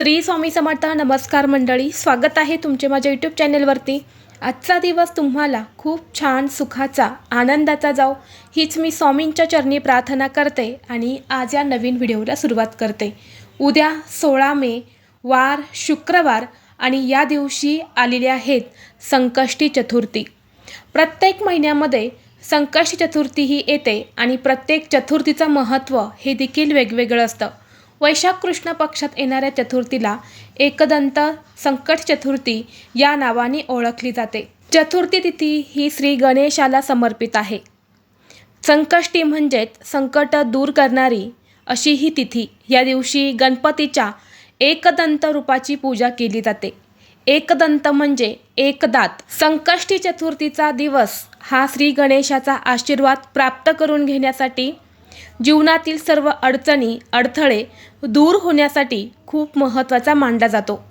श्री स्वामी समर्थ नमस्कार मंडळी स्वागत आहे तुमचे माझ्या यूट्यूब चॅनेलवरती. आजचा दिवस तुम्हाला खूप छान सुखाचा आनंदाचा जाओ हीच मी स्वामींच्या चरणी प्रार्थना करते आणि आज या नवीन व्हिडिओला सुरुवात करते. उद्या सोळा मे वार शुक्रवार आणि या दिवशी आलेले आहेत संकष्टी चतुर्थी. प्रत्येक महिन्यामध्ये संकष्टी चतुर्थी ही येते आणि प्रत्येक चतुर्थीचं महत्त्व हे देखील वेगवेगळं असतं. वैशाख कृष्ण पक्षात येणाऱ्या चतुर्थीला एकदंत संकट चतुर्थी या नावाने ओळखली जाते. चतुर्थी तिथी ही श्री गणेशाला समर्पित आहे. संकष्टी म्हणजेच संकट दूर करणारी अशी ही तिथी. या दिवशी गणपतीच्या एकदंत रूपाची पूजा केली जाते. एकदंत म्हणजे एकदात. संकष्टी चतुर्थीचा दिवस हा श्री गणेशाचा आशीर्वाद प्राप्त करून घेण्यासाठी जीवनातील सर्व अडचणी अडथळे दूर होण्यासाठी खूप महत्त्वाचा मानला जातो.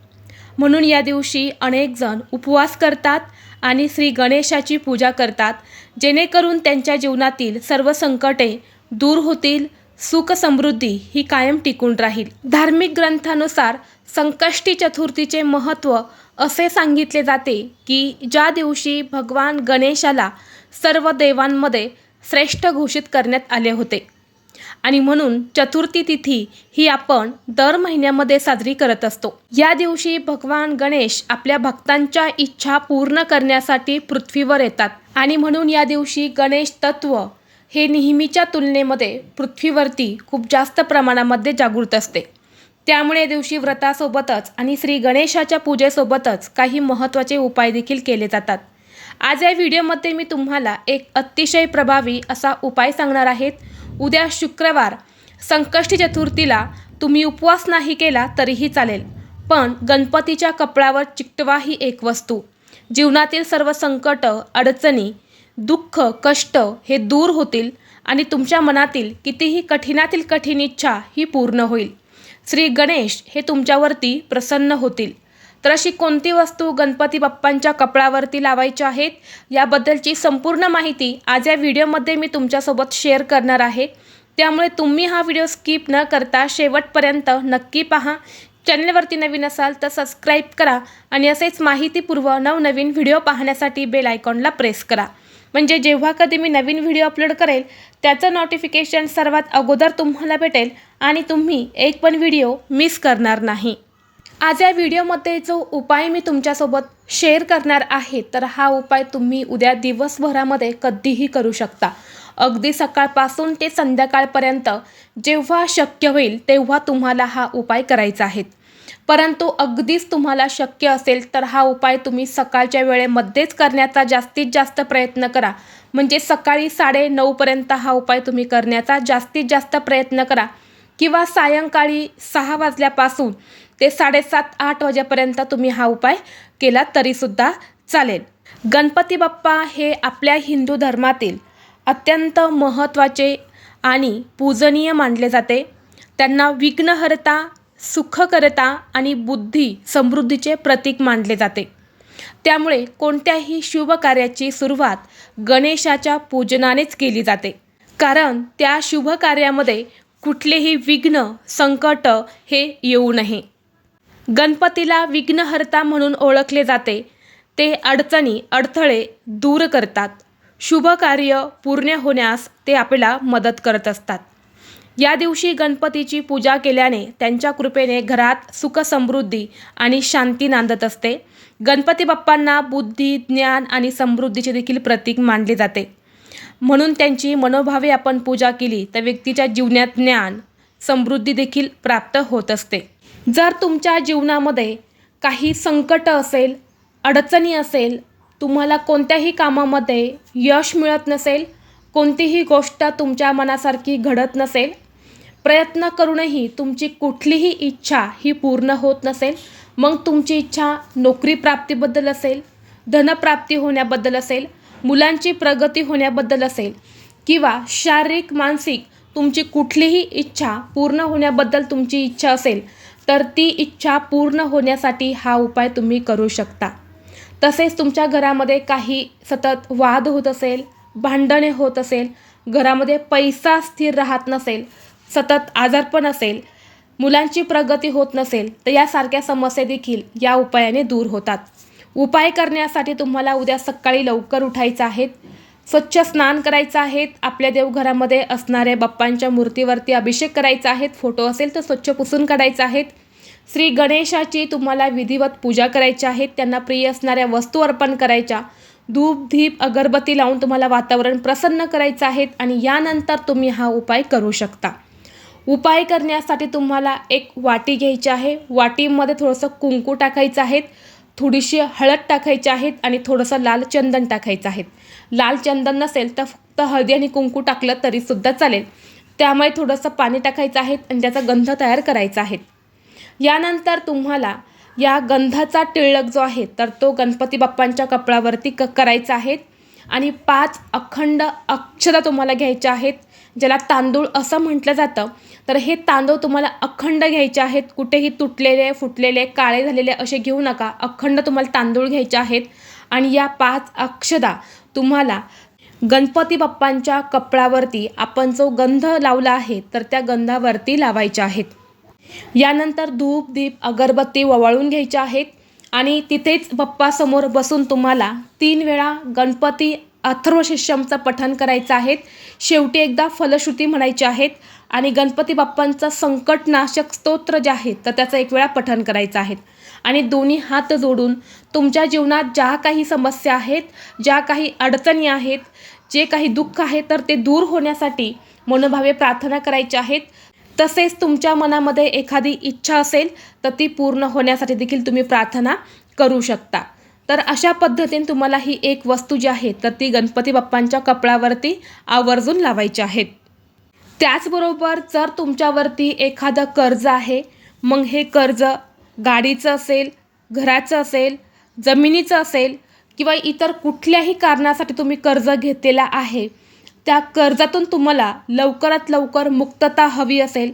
म्हणून या दिवशी अनेकजण उपवास करतात आणि श्री गणेशाची पूजा करतात जेणेकरून त्यांच्या जीवनातील सर्व संकटे दूर होतील सुख समृद्धी ही कायम टिकून राहील. धार्मिक ग्रंथानुसार संकष्टी चतुर्थीचे महत्त्व असे सांगितले जाते की ज्या दिवशी भगवान गणेशाला सर्व देवांमध्ये श्रेष्ठ घोषित करण्यात आले होते. आणि म्हणून चतुर्थी तिथी ही आपण दर महिन्यामध्ये साजरी करत असतो. या दिवशी भगवान गणेश आपल्या भक्तांच्या इच्छा पूर्ण करण्यासाठी पृथ्वीवर येतात. आणि म्हणून या दिवशी गणेश तत्व हे नेहमीच्या तुलनेमध्ये पृथ्वीवरती खूप जास्त प्रमाणामध्ये जागृत असते. त्यामुळे दिवशी व्रतासोबतच आणि श्री गणेशाच्या पूजेसोबतच काही महत्त्वाचे उपाय देखील केले जातात. आज या व्हिडिओमध्ये मी तुम्हाला एक अतिशय प्रभावी असा उपाय सांगणार आहेत उद्या शुक्रवार संकष्टी चतुर्थीला तुम्ही उपवास नाही केला तरीही चालेल. पण गणपतीच्या कपड्यावर चिकटवा ही एक वस्तू. जीवनातील सर्व संकट अडचणी दुःख कष्ट हे दूर होतील आणि तुमच्या मनातील कितीही कठीणातील कठीण इच्छा ही पूर्ण होईल. श्री गणेश हे तुमच्यावरती प्रसन्न होतील. तर अशी कोणती वस्तू गणपती बाप्पांच्या कपडावरती लावायच्या आहेत याबद्दलची संपूर्ण माहिती आज या व्हिडिओमध्ये मी तुमच्यासोबत शेअर करणार आहे. त्यामुळे तुम्ही हा व्हिडिओ स्किप न करता शेवटपर्यंत नक्की पहा. चॅनलवरती नवीन असाल तर सबस्क्राईब करा आणि असेच माहितीपूर्व नवनवीन व्हिडिओ पाहण्यासाठी बेल आयकॉनला प्रेस करा. म्हणजे जेव्हा कधी मी नवीन व्हिडिओ अपलोड करेल त्याचं नोटिफिकेशन सर्वात अगोदर तुम्हाला भेटेल आणि तुम्ही एक पण व्हिडिओ मिस करणार नाही. आज या व्हिडिओमध्ये जो उपाय मी तुमच्यासोबत शेअर करणार आहे तर हा उपाय तुम्ही उद्या दिवसभरामध्ये कधीही करू शकता. अगदी सकाळपासून ते संध्याकाळपर्यंत जेव्हा शक्य होईल तेव्हा तुम्हाला हा उपाय करायचा आहे. परंतु अगदीच तुम्हाला शक्य असेल तर हा उपाय तुम्ही सकाळच्या वेळेमध्येच करण्याचा जास्तीत जास्त प्रयत्न करा. म्हणजे सकाळी साडे नऊपर्यंत हा उपाय तुम्ही करण्याचा जास्तीत जास्त प्रयत्न करा. किंवा सायंकाळी सहा वाजल्यापासून ते साडेसात आठ वाजेपर्यंत तुम्ही हा उपाय केला तरीसुद्धा चालेल. गणपती बाप्पा हे आपल्या हिंदू धर्मातील अत्यंत महत्त्वाचे आणि पूजनीय मानले जाते. त्यांना विघ्नहर्ता सुखकरता आणि बुद्धी समृद्धीचे प्रतीक मानले जाते. त्यामुळे कोणत्याही शुभ कार्याची सुरुवात गणेशाच्या पूजनानेच केली जाते. कारण त्या शुभ कार्यामध्ये कुठलेही विघ्न संकट हे येऊ नये. गणपतीला विघ्नहर्ता म्हणून ओळखले जाते. ते अडचणी अडथळे दूर करतात. शुभ कार्य पूर्ण होण्यास ते आपल्याला मदत करत असतात. या दिवशी गणपतीची पूजा केल्याने त्यांच्या कृपेने घरात सुख समृद्धी आणि शांती नांदत असते. गणपती बाप्पांना बुद्धी ज्ञान आणि समृद्धीचे देखील प्रतीक मानले जाते. म्हणून त्यांची मनोभावे आपण पूजा केली तर व्यक्तीच्या जीवनात ज्ञान समृद्धी देखील प्राप्त होत असते. जर तुमच्या जीवनामध्ये काही संकट असेल अडचणी असेल तुम्हाला कोणत्याही कामामध्ये यश मिळत नसेल कोणतीही गोष्ट तुमच्या मनासारखी घडत नसेल प्रयत्न करूनही तुमची कुठलीही इच्छा ही पूर्ण होत नसेल मग तुमची इच्छा नोकरी प्राप्तीबद्दल असेल धनप्राप्ती होण्याबद्दल असेल मुलांची प्रगती होण्याबद्दल असेल किंवा शारीरिक मानसिक तुमची कुठलीही इच्छा पूर्ण होण्याबद्दल तुमची इच्छा असेल तर ती इच्छा पूर्ण होण्यासाठी हा उपाय तुम्ही करू शकता. तसेच तुमच्या घरामध्ये काही सतत वाद होत असेल भांडणे होत असेल घरामध्ये पैसा स्थिर राहत नसेल सतत आजारपण असेल मुलांची प्रगती होत नसेल तर यासारख्या समस्या देखील या उपायाने दूर होतात. उपाय करण्यासाठी तुम्हाला उद्या सकाळी लवकर उठायचं आहे स्वच्छ स्नान करायचं आहे आपल्या देवघरामध्ये असणाऱ्या बाप्पांच्या मूर्तीवरती अभिषेक करायचा आहेत फोटो असेल तर स्वच्छ पुसून काढायचा आहेत. श्री गणेशाची तुम्हाला विधिवत पूजा करायची आहे त्यांना प्रिय असणाऱ्या वस्तू अर्पण करायच्या. धूप धीप अगरबत्ती लावून तुम्हाला वातावरण प्रसन्न करायचं आहेत आणि यानंतर तुम्ही हा उपाय करू शकता. उपाय करण्यासाठी तुम्हाला एक वाटी घ्यायची आहे. वाटीमध्ये थोडंसं कुंकू टाकायचं आहेत थोडीशी हळद टाकायची आहेत आणि थोडंसं लाल चंदन टाकायचं आहे लाल चंदन नसेल तर फक्त हळदी आणि कुंकू टाकलं तरीसुद्धा चालेल. त्यामुळे थोडंसं पाणी टाकायचं आहे आणि त्याचा गंध तयार करायचा आहे. यानंतर तुम्हाला या गंधाचा टिळक जो आहे तर तो गणपती बाप्पांच्या कपडावरती क करायचा आहे. आणि पाच अखंड अक्षरा तुम्हाला घ्यायच्या आहेत ज्याला तांदूळ असं म्हटलं जातं. तर हे तांदूळ तुम्हाला अखंड घ्यायचे आहेत कुठेही तुटलेले फुटलेले काळे झालेले असे घेऊ नका. अखंड तुम्हाला तांदूळ घ्यायचे आहेत. आणि या पाच अक्षदा तुम्हाला गणपती बाप्पांच्या कपड्यावरती आपण जो गंध लावला आहे तर त्या गंधावरती लावायच्या आहेत. यानंतर धूप दीप अगरबत्ती ववाळून घ्यायच्या आहेत. आणि तिथेच बाप्पासमोर बसून तुम्हाला तीन वेळा गणपती अथर्वशिष्यमचं पठण करायचं आहे. शेवटी एकदा फलश्रुती म्हणायची आहेत आणि गणपती बाप्पांचं संकटनाशक स्तोत्र जे आहे तर त्याचं एक वेळा पठण करायचं आहे. आणि दोन्ही हात जोडून तुमच्या जीवनात ज्या काही समस्या आहेत ज्या काही अडचणी आहेत जे काही दुःख आहे तर ते दूर होण्यासाठी मनोभावे प्रार्थना करायच्या आहेत. तसेच तुमच्या मनामध्ये एखादी इच्छा असेल तर ती पूर्ण होण्यासाठी देखील तुम्ही प्रार्थना करू शकता. तर अशा पद्धतीने तुम्हाला ही एक वस्तू जी आहे तर ती गणपती बाप्पांच्या कपडावरती आवर्जून लावायची आहेत त्याचबरोबर जर तुमच्यावरती एखादं कर्ज आहे मग हे कर्ज गाडीचं असेल घराचं असेल जमिनीचं असेल किंवा इतर कुठल्याही कारणासाठी तुम्ही कर्ज घेतलेला आहे त्या कर्जातून तुम्हाला लवकरात लवकर मुक्तता हवी असेल.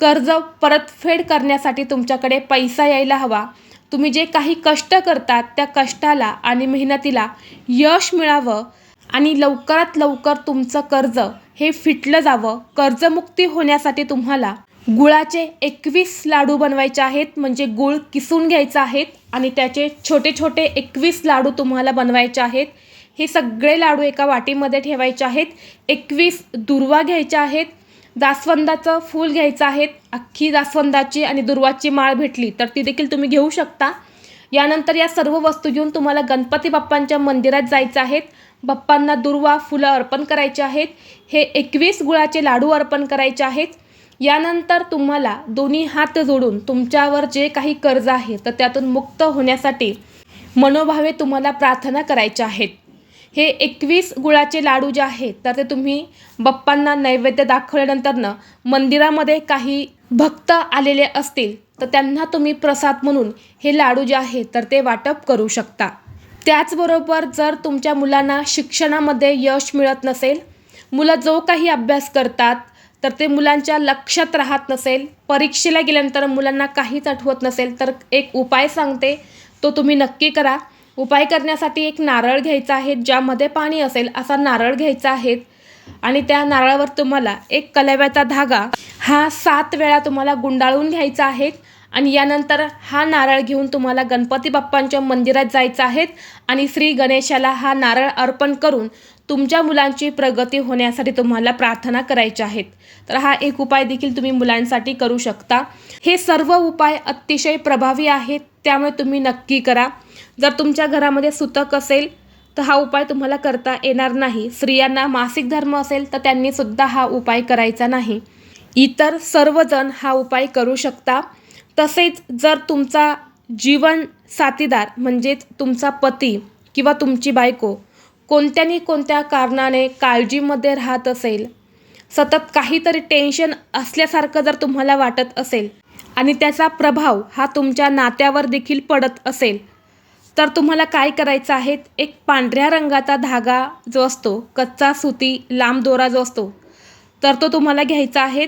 कर्ज परतफेड करण्यासाठी तुमच्याकडे पैसा यायला हवा. तुम्ही जे काही कष्ट करतात त्या कष्टाला आणि मेहनतीला यश मिळावं आणि लवकरात लवकर तुमचं कर्ज हे फिटलं जावं. कर्जमुक्ती होण्यासाठी तुम्हाला गुळाचे एकवीस लाडू बनवायचे आहेत म्हणजे गुळ किसून घ्यायचा आहेत आणि त्याचे छोटे छोटे एकवीस लाडू तुम्हाला बनवायचे आहेत. हे सगळे लाडू एका वाटीमध्ये ठेवायचे आहेत. एकवीस दुर्वा घ्यायच्या आहेत. जास्वंदाचं फूल घ्यायचं आहेत. अख्खी जास्वंदाची आणि दुर्वाची माळ भेटली तर ती देखील तुम्ही घेऊ शकता. यानंतर या सर्व वस्तू घेऊन तुम्हाला गणपती बाप्पांच्या मंदिरात जायचं आहेत. बाप्पांना दुर्वा फुलं अर्पण करायचे आहेत. हे एकवीस गुळाचे लाडू अर्पण करायचे आहेत. यानंतर तुम्हाला दोन्ही हात जोडून तुमच्यावर जे काही कर्ज आहे तर त्यातून मुक्त होण्यासाठी मनोभावे तुम्हाला प्रार्थना करायच्या आहेत. हे एकवीस गुळाचे लाडू जे आहेत तर ते तुम्ही बाप्पांना नैवेद्य दाखवल्यानंतरनं मंदिरामध्ये काही भक्त आलेले असतील तर त्यांना तुम्ही प्रसाद म्हणून हे लाडू जे आहेत तर ते वाटप करू शकता. त्याचबरोबर जर तुमच्या मुलांना शिक्षणामध्ये यश मिळत नसेल मुलं जो काही अभ्यास करतात तर ते मुलांच्या लक्षात राहत नसेल परीक्षेला गेल्यानंतर मुलांना काहीच आठवत नसेल तर एक उपाय सांगते तो तुम्ही नक्की करा. उपाय करण्यासाठी एक नारळ घ्यायचा आहे ज्यामध्ये पाणी असेल असा नारळ घ्यायचा आहे. आणि त्या नारळावर तुम्हाला एक कलव्याचा धागा हा सात वेळा तुम्हाला गुंडाळून घ्यायचा आहे. आणि यानंतर हा नारळ घेऊन तुम्हाला गणपती बाप्पांच्या मंदिरात जायचं आहे. आणि श्री गणेशाला हा नारळ अर्पण करून तुमच्या मुलांची प्रगती होण्यासाठी तुम्हाला प्रार्थना करायच्या आहेत तर हा एक उपाय देखील तुम्ही मुलांसाठी करू शकता. हे सर्व उपाय अतिशय प्रभावी आहेत त्यामुळे तुम्ही नक्की करा. जर तुमच्या घरामध्ये सुतक असेल तर हा उपाय तुम्हाला करता येणार नाही. स्त्रियांना मासिक धर्म असेल तर त्यांनीसुद्धा हा उपाय करायचा नाही. इतर सर्वजण हा उपाय करू शकता. तसेच जर तुमचा जीवन साथीदार म्हणजेच तुमचा पती किंवा तुमची बायको कोणत्यानी कोणत्या कारणाने काळजीमध्ये राहत असेल सतत काहीतरी टेन्शन असल्यासारखं जर तुम्हाला वाटत असेल आणि त्याचा प्रभाव हा तुमच्या नात्यावर देखील पडत असेल तर तुम्हाला काय करायचं आहे? एक पांढऱ्या रंगाचा धागा जो असतो कच्चा सुती लांब दोरा जो असतो तर तो तुम्हाला घ्यायचा आहे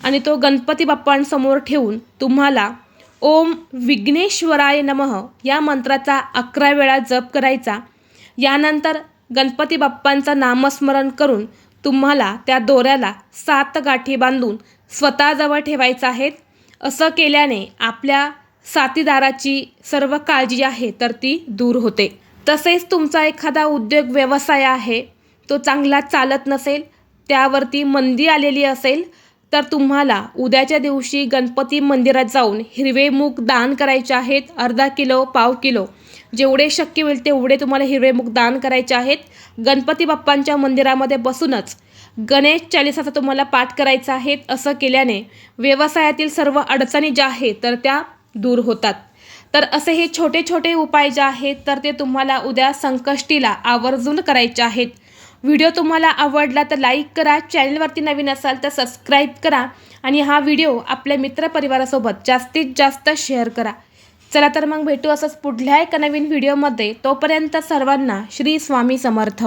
आणि तो गणपती बाप्पांसमोर ठेवून तुम्हाला ओम विघ्नेश्वराय नमः या मंत्राचा अकरा वेळा जप करायचा. यानंतर गणपती बाप्पांचं नामस्मरण करून तुम्हाला त्या दोऱ्याला सात गाठी बांधून स्वतःजवळ ठेवायचं आहे. असं केल्याने आपल्या साथीदाराची सर्व काळजी आहे तर ती दूर होते. तसेच तुमचा एखादा उद्योग व्यवसाय आहे तो चांगला चालत नसेल त्यावरती मंदी आलेली असेल तर तुम्हाला उद्याच्या दिवशी गणपती मंदिरात जाऊन हिरवे मूग दान करायचे आहेत अर्धा किलो पाव किलो. जेवढे शक्य होईल तेवढे तुम्हाला हिरवे मूग दान करायचे आहेत. गणपती बाप्पांच्या मंदिरामध्ये बसूनच गणेश चालिसाचा तुम्हाला पाठ करायचा आहे असं केल्याने व्यवसायातील सर्व अडचणी ज्या आहेत तर त्या दूर होतात. तर असे हे छोटे छोटे उपाय जे आहेत तर ते तुम्हाला उद्या संकष्टीला आवर्जून करायचे आहेत. व्हिडिओ तुम्हाला आवडला तर लाईक करा चॅनलवरती नवीन असाल तर सबस्क्राईब करा आणि हा व्हिडिओ आपल्या मित्रपरिवारासोबत जास्तीत जास्त शेअर करा. चला तर मग भेटू असंच पुढल्या एका नवीन व्हिडिओमध्ये. तोपर्यंत सर्वांना श्री स्वामी समर्थ.